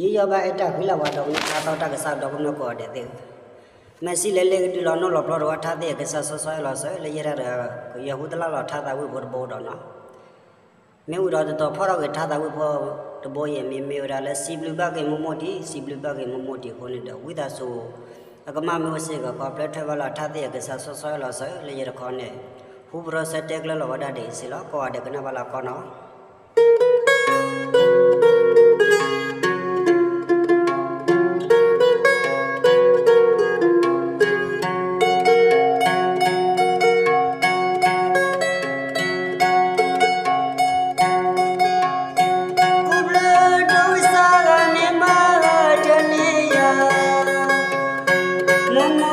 ရေရပါအတခွေလာဝတော်ကိုသာတော်တကစားတော်ကိုကောတဲ့တဲ့မစီလေလေဒီလောနောလောပလောတော်ထားတဲ့ကစားဆောဆောလောဆောလေရရရဟူတလာလောထားတာဝိဘောဘောတော်နော်မင်းတို့တော့ဖော်ရောက်ထားတာဝိဘောတဘောရဲ့မင်းမေရလဲစီဘလူကကေမမိုတီစီဘလူကကေမမိုတီခေါ်နေတော့ဝိဒါဆိုအကမမောစေကကောပလက်ထက်ဝလာထားတဲ့ကစားဆောဆောလောဆောလေရခေါ်နေဟူဘရစတဲ့ကလောဝဒတဲ့စီလောကောတဲ့ကနဝလာကောနော် la la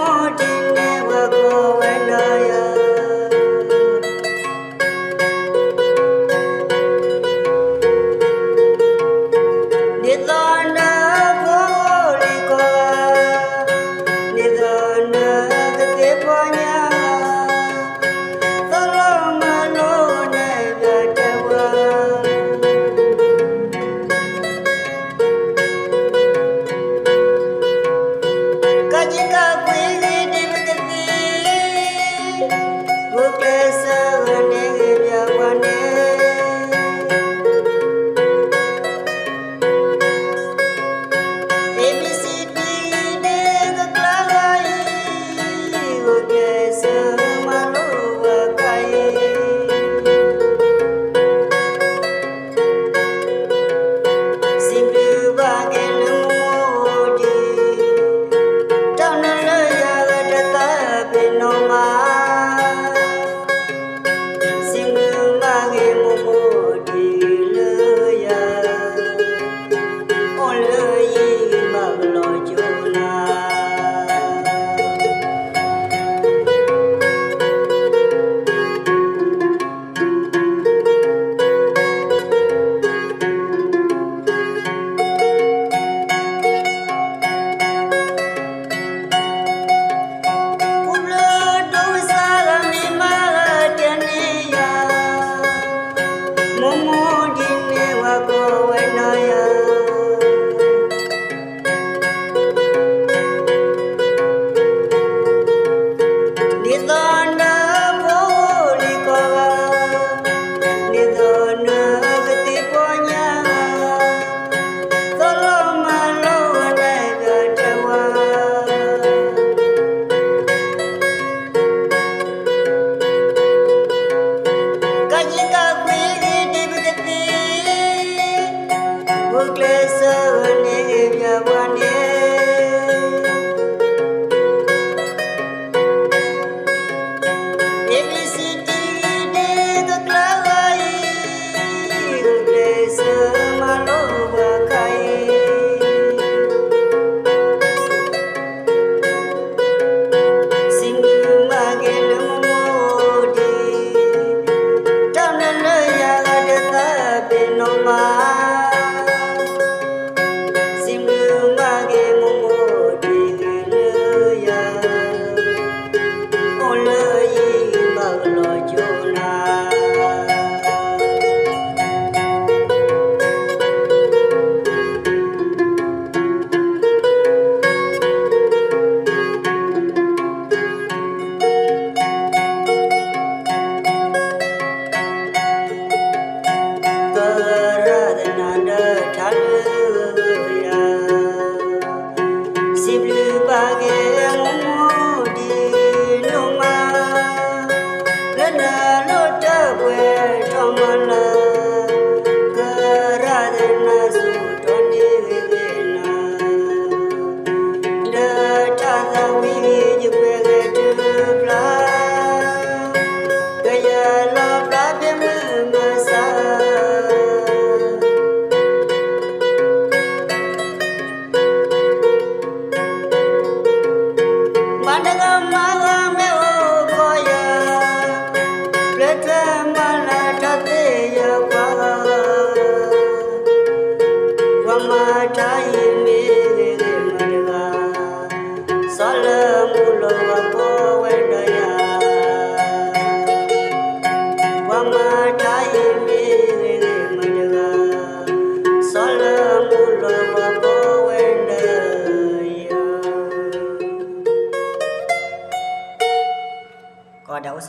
again.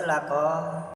ဆလကော